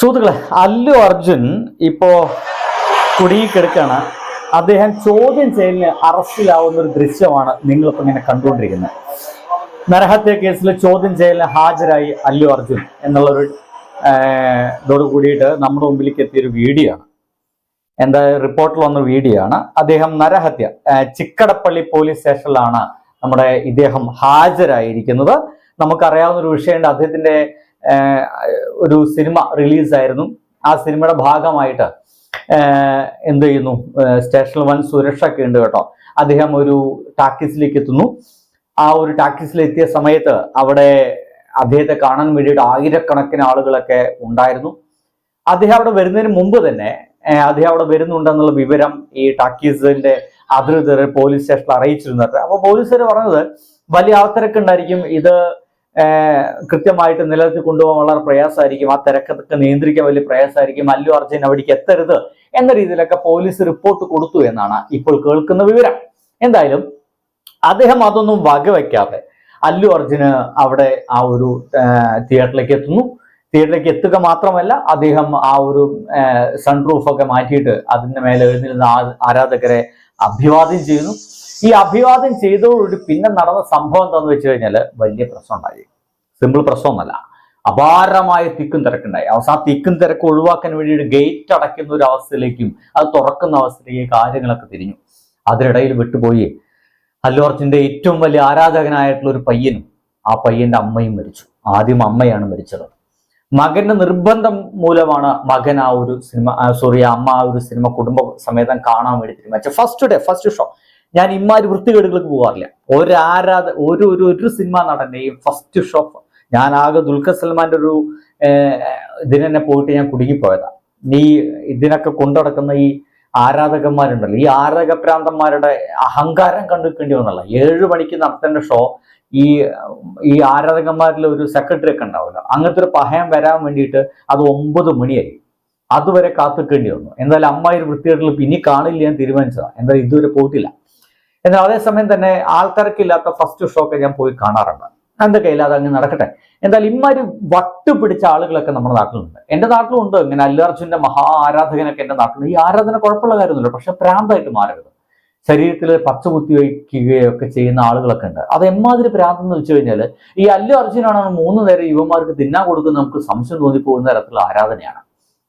സുഹൃത്തുക്കളെ അല്ലു അർജുൻ ഇപ്പോ കുടുങ്ങിക്കിടക്കാണ് അദ്ദേഹം ചോദ്യം ചെയ്യലിന് അറസ്റ്റിലാവുന്ന ഒരു ദൃശ്യമാണ് നിങ്ങളിപ്പോ ഇങ്ങനെ കണ്ടുകൊണ്ടിരിക്കുന്നത്. നരഹത്യ കേസിൽ ചോദ്യം ചെയ്യലിന് ഹാജരായി അല്ലു അർജുൻ എന്നുള്ളൊരു ഇതോട് കൂടിയിട്ട് നമ്മുടെ മുമ്പിലേക്ക് എത്തിയൊരു വീഡിയോ ആണ്. എന്താ റിപ്പോർട്ടിൽ വന്ന വീഡിയോ ആണ്. അദ്ദേഹം നരഹത്യ ചിക്കടപ്പള്ളി പോലീസ് സ്റ്റേഷനിലാണ് നമ്മുടെ ഇദ്ദേഹം ഹാജരായിരിക്കുന്നത്. നമുക്കറിയാവുന്ന ഒരു വിഷയമുണ്ട്. അദ്ദേഹത്തിന്റെ ഒരു സിനിമ റിലീസായിരുന്നു. ആ സിനിമയുടെ ഭാഗമായിട്ട് എന്ത് ചെയ്യുന്നു? സ്റ്റേഷനിൽ വൻ സുരക്ഷ ഒക്കെ ഉണ്ട് കേട്ടോ. അദ്ദേഹം ഒരു ടാക്കീസിലേക്ക് എത്തുന്നു. ആ ഒരു ടാക്കീസിലെത്തിയ സമയത്ത് അവിടെ അദ്ദേഹത്തെ കാണാൻ വേണ്ടിയിട്ട് ആയിരക്കണക്കിന് ആളുകളൊക്കെ ഉണ്ടായിരുന്നു. അദ്ദേഹം അവിടെ വരുന്നതിന് മുമ്പ് തന്നെ അദ്ദേഹം അവിടെ വരുന്നുണ്ടെന്നുള്ള വിവരം ഈ ടാക്കീസിന്റെ അധികൃതർ പോലീസ് സ്റ്റേഷനിൽ അറിയിച്ചിരുന്നത് അപ്പൊ പോലീസുകാർ പറഞ്ഞത് വലിയ ആൾത്തിരക്കുണ്ടായിരിക്കും. ഇത് കൃത്യമായിട്ട് നിലനിർത്തി കൊണ്ടുപോകാൻ വളരെ പ്രയാസമായിരിക്കും. ആ തിരക്കൊക്കെ നിയന്ത്രിക്കാൻ വലിയ പ്രയാസമായിരിക്കും. അല്ലു അർജുൻ അവിടേക്ക് എത്തരുത് എന്ന രീതിയിലൊക്കെ പോലീസ് റിപ്പോർട്ട് കൊടുത്തു എന്നാണ് ഇപ്പോൾ കേൾക്കുന്ന വിവരം. എന്തായാലും അദ്ദേഹം അതൊന്നും വകവെക്കാതെ അല്ലു അർജുന് അവിടെ ആ ഒരു തിയേറ്ററിലേക്ക് എത്തുന്നു. തിയേറ്ററിലേക്ക് എത്തുക മാത്രമല്ല അദ്ദേഹം ആ ഒരു സൺറൂഫ് ഒക്കെ മാറ്റിയിട്ട് അതിന്റെ മേലെ എഴുന്നിരുന്ന ആരാധകരെ അഭിവാദ്യം ചെയ്യുന്നു. ഈ അഭിവാദ്യം ചെയ്തതോടുകൂടി പിന്നെ നടന്ന സംഭവം എന്താണെന്ന് വെച്ച് കഴിഞ്ഞാൽ വലിയ പ്രശ്നം ഉണ്ടായി. സിമ്പിൾ പ്രശ്നമൊന്നുമല്ല അപാരമായ തിക്കും തിരക്കുണ്ടായി. അവസാനം തിക്കും തിരക്ക് ഒഴിവാക്കാൻ വേണ്ടിയിട്ട് ഗേറ്റ് അടയ്ക്കുന്ന ഒരു അവസ്ഥയിലേക്കും അത് തുറക്കുന്ന അവസ്ഥയിലേക്ക് കാര്യങ്ങളൊക്കെ തിരിഞ്ഞു. അതിനിടയിൽ വിട്ടുപോയി. അല്ലു ഏറ്റവും വലിയ ആരാധകനായിട്ടുള്ള ഒരു പയ്യനും ആ പയ്യന്റെ അമ്മയും മരിച്ചു. ആദ്യം അമ്മയാണ് മരിച്ചത്. മകന്റെ നിർബന്ധം മൂലമാണ് മകൻ ആ ഒരു സിനിമ സോറി അമ്മ ആ ഒരു സിനിമ കുടുംബ സമേതം കാണാൻ വേണ്ടി തീരുമാനിച്ചത്. ഫസ്റ്റ് ഡേ ഫസ്റ്റ് ഷോ ഞാൻ ഇമാര് വൃത്തികേടുകൾക്ക് പോകാറില്ല ഒരു ആരാധ ഒരു ഒരു ഒരു സിനിമ നടന്റെയും ഫസ്റ്റ് ഷോ ഞാൻ ആകെ ദുൽഖർ സൽമാന്റെ ഒരു ഇതിന് തന്നെ പോയിട്ട് ഞാൻ കുടുങ്ങിപ്പോയതാ. നീ ഇതിനൊക്കെ കൊണ്ടുനടക്കുന്ന ഈ ആരാധകന്മാരുണ്ടല്ലോ ഈ ആരാധക പ്രാന്തന്മാരുടെ അഹങ്കാരം കണ്ടുക്കേണ്ടി വന്നല്ല ഏഴ് മണിക്ക് നടത്തേണ്ട ഷോ ഈ ഈ ആരാധകന്മാരിൽ ഒരു സെക്രട്ടറി ഒക്കെ ഉണ്ടാവുമല്ലോ. അങ്ങനത്തെ ഒരു പഹയം വരാൻ വേണ്ടിയിട്ട് അത് ഒമ്പത് മണിയായി അതുവരെ കാത്തിക്കേണ്ടി വന്നു. എന്തായാലും അമ്മായി വൃത്തികേട്ടിൽ പിന്നെ കാണില്ല ഞാൻ തീരുമാനിച്ചതാണ് എന്തായാലും ഇതുവരെ പോയിട്ടില്ല. എന്നാൽ അതേസമയം തന്നെ ആൾക്കാർക്കില്ലാത്ത ഫസ്റ്റ് ഷോക്ക് ഞാൻ പോയി കാണാറുണ്ട്. എന്തൊക്കെ ഇല്ലാതെ അങ്ങ് നടക്കട്ടെ. എന്തായാലും ഇമ്മാര് വട്ട് പിടിച്ച ആളുകളൊക്കെ നമ്മുടെ നാട്ടിലുണ്ട്. എന്റെ നാട്ടിലുണ്ട്. ഇങ്ങനെ അല്ലു അർജുന്റെ മഹാ ആരാധകനൊക്കെ എന്റെ നാട്ടിലുണ്ട്. ഈ ആരാധന കുഴപ്പമുള്ള കാര്യമൊന്നുമില്ല. പക്ഷെ പ്രാന്തായിട്ട് മാറരുത്. ശരീരത്തിൽ പച്ച കുത്തി വയ്ക്കുകയൊക്കെ ചെയ്യുന്ന ആളുകളൊക്കെ ഉണ്ട്. അത് എമ്മാതിരി പ്രാന്തം എന്ന് വെച്ച് കഴിഞ്ഞാൽ ഈ അല്ലു അർജുനാണ് മൂന്ന് നേരം യുവമാർക്ക് തിന്നാൻ കൊടുക്കുന്ന നമുക്ക് സംശയം തോന്നിപ്പോകുന്ന തരത്തിലുള്ള ആരാധനയാണ്.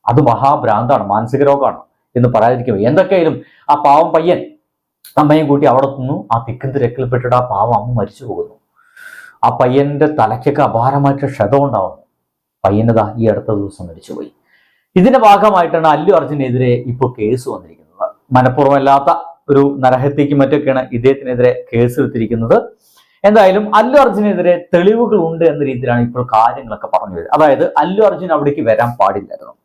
അത് മഹാഭ്രാന്താണ്. മാനസിക രോഗമാണ് എന്ന് പറയാതിരിക്കും എന്തൊക്കെയായാലും ആ പാവം പയ്യൻ അമ്മയും കൂട്ടി അവിടെ നിന്നു. ആ തിക്കും തിരക്കിൽപ്പെട്ടിട്ട് ആ പാവം അമ്മ മരിച്ചു പോകുന്നു. ആ പയ്യന്റെ തലയ്ക്കൊക്കെ അപാരമായിട്ട് ക്ഷതം ഉണ്ടാവുന്നു. പയ്യനതാ ഈ അടുത്ത ദിവസം മരിച്ചുപോയി. ഇതിന്റെ ഭാഗമായിട്ടാണ് അല്ലു അർജുനെതിരെ ഇപ്പോൾ കേസ് വന്നിരിക്കുന്നത്. മനഃപൂർവമല്ലാത്ത ഒരു നരഹത്യക്ക് മറ്റൊക്കെയാണ് ഇദ്ദേഹത്തിനെതിരെ കേസ് എടുത്തിരിക്കുന്നത്. എന്തായാലും അല്ലു അർജുനെതിരെ തെളിവുകൾ ഉണ്ട് എന്ന രീതിയിലാണ് ഇപ്പോൾ കാര്യങ്ങളൊക്കെ പറഞ്ഞു വരുന്നത്. അതായത് അല്ലു അർജുൻ അവിടേക്ക് വരാൻ പാടില്ലായിരുന്നു.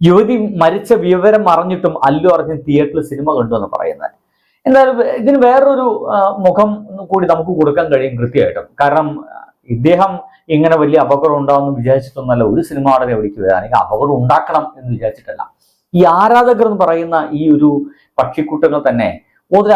യുവതി മരിച്ച വിവരം അറിഞ്ഞിട്ടും അല്ലു അർജുൻ തിയേറ്ററിൽ സിനിമ കണ്ടു എന്ന് പറയുന്നത്. എന്തായാലും ഇതിന് വേറൊരു മുഖം കൂടി നമുക്ക് കൊടുക്കാൻ കഴിയും കൃത്യമായിട്ടും. കാരണം ഇദ്ദേഹം ഇങ്ങനെ വലിയ അപകടം ഉണ്ടാവുമെന്ന് വിചാരിച്ചിട്ടൊന്നല്ല ഒരു സിനിമ നടനെ വരാൻ. അല്ലെങ്കിൽ അപകടം ഉണ്ടാക്കണം എന്ന് വിചാരിച്ചിട്ടല്ല. ഈ ആരാധകർ എന്ന് പറയുന്ന ഈ ഒരു പക്ഷിക്കൂട്ടങ്ങൾ തന്നെ ഒരു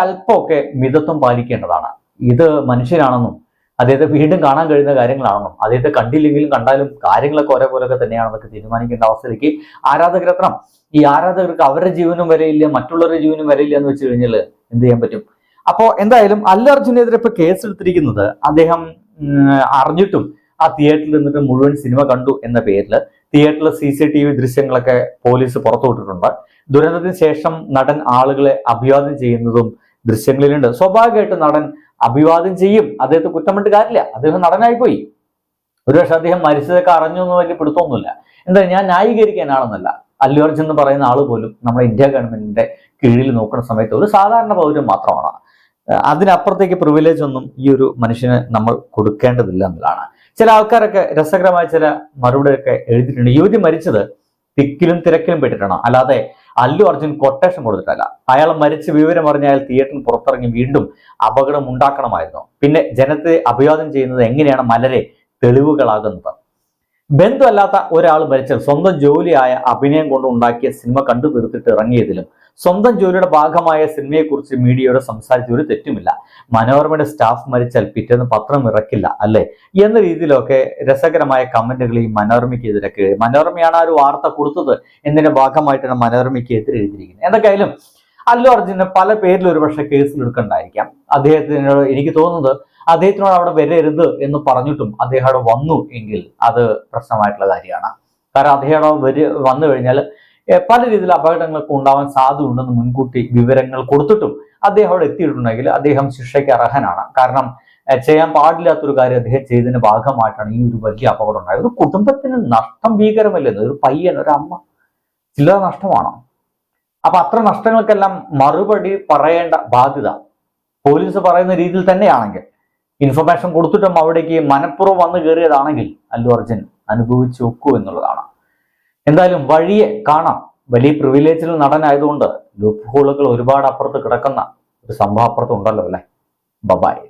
മിതത്വം പാലിക്കേണ്ടതാണ്. ഇത് മനുഷ്യനാണെന്നും അദ്ദേഹത്തെ വീണ്ടും കാണാൻ കഴിയുന്ന കാര്യങ്ങളാണെന്നും അദ്ദേഹത്തെ കണ്ടില്ലെങ്കിലും കണ്ടാലും കാര്യങ്ങളൊക്കെ ഒരേപോലൊക്കെ തന്നെയാണെന്നൊക്കെ തീരുമാനിക്കേണ്ട അവസ്ഥയിലേക്ക് ആരാധകരെത്തണം ഈ ആരാധകർക്ക് അവരുടെ ജീവനും വരെയില്ല മറ്റുള്ളവരുടെ ജീവനും വരെയില്ല എന്ന് വെച്ച് കഴിഞ്ഞാൽ എന്ത് ചെയ്യാൻ പറ്റും? അപ്പോ എന്തായാലും അല്ല അർജുനെതിരെ ഇപ്പൊ കേസ് എടുത്തിരിക്കുന്നത് അദ്ദേഹം അറിഞ്ഞിട്ടും ആ തിയേറ്ററിൽ നിന്നിട്ട് മുഴുവൻ സിനിമ കണ്ടു എന്ന പേരിൽ തിയേറ്ററിലെ സി സി ടി വി ദൃശ്യങ്ങളൊക്കെ പോലീസ് പുറത്തുവിട്ടിട്ടുണ്ട് ദുരന്തത്തിന് ശേഷം നടൻ ആളുകളെ അഭിവാദ്യം ചെയ്യുന്നതും ദൃശ്യങ്ങളിലുണ്ട്. സ്വാഭാവികമായിട്ടും നടൻ അഭിവാദ്യം ചെയ്യും. അദ്ദേഹത്തെ കുറ്റമിട്ട് കാര്യമില്ല. അദ്ദേഹം നടനായി പോയി ഒരുപക്ഷെ അദ്ദേഹം മരിച്ചതൊക്കെ അറിഞ്ഞു എന്ന് വലിയ പിടുത്തമൊന്നുമില്ല. എന്താ ഞാൻ ന്യായീകരിക്കാനാണെന്നല്ല. അല്ലു അർജുൻ എന്ന് പറയുന്ന ആൾ പോലും നമ്മുടെ ഇന്ത്യ ഗവൺമെന്റിന്റെ കീഴിൽ നോക്കുന്ന സമയത്ത് ഒരു സാധാരണ പൗരൻ മാത്രമാണ്. അതിനപ്പുറത്തേക്ക് പ്രിവിലേജ് ഒന്നും ഈ ഒരു മനുഷ്യന് നമ്മൾ കൊടുക്കേണ്ടതില്ല എന്നതാണ് ചില ആൾക്കാരൊക്കെ രസകരമായ ചില മറുപടിയൊക്കെ എഴുതിയിട്ടുണ്ട്. യുവതി മരിച്ചത് തിക്കിലും തിരക്കിലും പെട്ടിട്ടാണ്. അല്ലാതെ അല്ലു അർജുൻ കൊട്ടേഷൻ കൊടുത്തിട്ടല്ല. അയാൾ മരിച്ച വിവരം അറിഞ്ഞ അയാൾ തിയേറ്ററിൽ പുറത്തിറങ്ങി വീണ്ടും അപകടം ഉണ്ടാക്കണമായിരുന്നു. പിന്നെ ജനത്തെ അഭിവാദം ചെയ്യുന്നത് എങ്ങനെയാണ് മലരെ തെളിവുകളാകുന്നത്? ബന്ധുവല്ലാത്ത ഒരാൾ മരിച്ച സ്വന്തം ജോലിയായ അഭിനയം കൊണ്ട് ഉണ്ടാക്കിയ സിനിമ കണ്ടു തീർത്തിട്ട് ഇറങ്ങിയതിലും സ്വന്തം ജോലിയുടെ ഭാഗമായ സിനിമയെക്കുറിച്ച് മീഡിയയോട് സംസാരിച്ച ഒരു തെറ്റുമില്ല. മനോരമയുടെ സ്റ്റാഫ് മരിച്ചാൽ പിറ്റേന്ന് പത്രം ഇറക്കില്ല അല്ലേ? എന്ന രീതിയിലൊക്കെ രസകരമായ കമന്റുകൾ ഈ മനോരമയ്ക്കെതിരൊക്കെ മനോരമയാണ് ആ ഒരു വാർത്ത കൊടുത്തത് എന്നതിന്റെ ഭാഗമായിട്ടാണ് മനോരമയ്ക്ക് എതിരെ എഴുതിയിരിക്കുന്നത്. എന്തൊക്കെയായാലും അല്ലു അർജുനെ പല പേരിൽ ഒരുപക്ഷെ കേസിലെടുക്കണ്ടായിരിക്കാം അദ്ദേഹത്തിനോട് എനിക്ക് തോന്നുന്നത് അദ്ദേഹത്തിനോട് അവിടെ വരരുത് എന്ന് പറഞ്ഞിട്ടും അദ്ദേഹം അവിടെ വന്നു എങ്കിൽ അത് പ്രശ്നമായിട്ടുള്ള കാര്യമാണ്. കാരണം അദ്ദേഹം അവിടെ വരി വന്നു കഴിഞ്ഞാൽ പല രീതിയിൽ അപകടങ്ങളൊക്കെ ഉണ്ടാവാൻ സാധ്യതയുണ്ടെന്ന് മുൻകൂട്ടി വിവരങ്ങൾ കൊടുത്തിട്ടും അദ്ദേഹം അവിടെ എത്തിയിട്ടുണ്ടെങ്കിൽ അദ്ദേഹം ശിക്ഷയ്ക്ക് അർഹനാണ്. കാരണം ചെയ്യാൻ പാടില്ലാത്തൊരു കാര്യം അദ്ദേഹം ചെയ്തതിന് ഭാഗമായിട്ടാണ് ഈ ഒരു വലിയ അപകടം ഉണ്ടായത്. ഒരു കുടുംബത്തിന് നഷ്ടം ഭീകരമല്ലെന്ന് ഒരു പയ്യൻ ഒരു അമ്മ ചില്ലറ നഷ്ടമാണോ? അപ്പൊ അത്ര നഷ്ടങ്ങൾക്കെല്ലാം മറുപടി പറയേണ്ട ബാധ്യത പോലീസ് പറയുന്ന രീതിയിൽ തന്നെയാണെങ്കിൽ ഇൻഫർമേഷൻ കൊടുത്തിട്ടും അവിടേക്ക് മനഃപൂർവം വന്നു കയറിയതാണെങ്കിൽ അല്ലു അർജുൻ അനുഭവിച്ചു വെക്കൂ എന്നുള്ളതാണ്. എന്തായാലും വഴിയെ കാണാം. വലിയ പ്രിവിലേജിൽ നടനായതുകൊണ്ട് ലൂപ്പ് ഹോളുകൾ ഒരുപാട് അപ്പുറത്ത് കിടക്കുന്ന ഒരു സംഭവം അപ്പുറത്ത് ഉണ്ടല്ലോ അല്ലെ? ബബായ്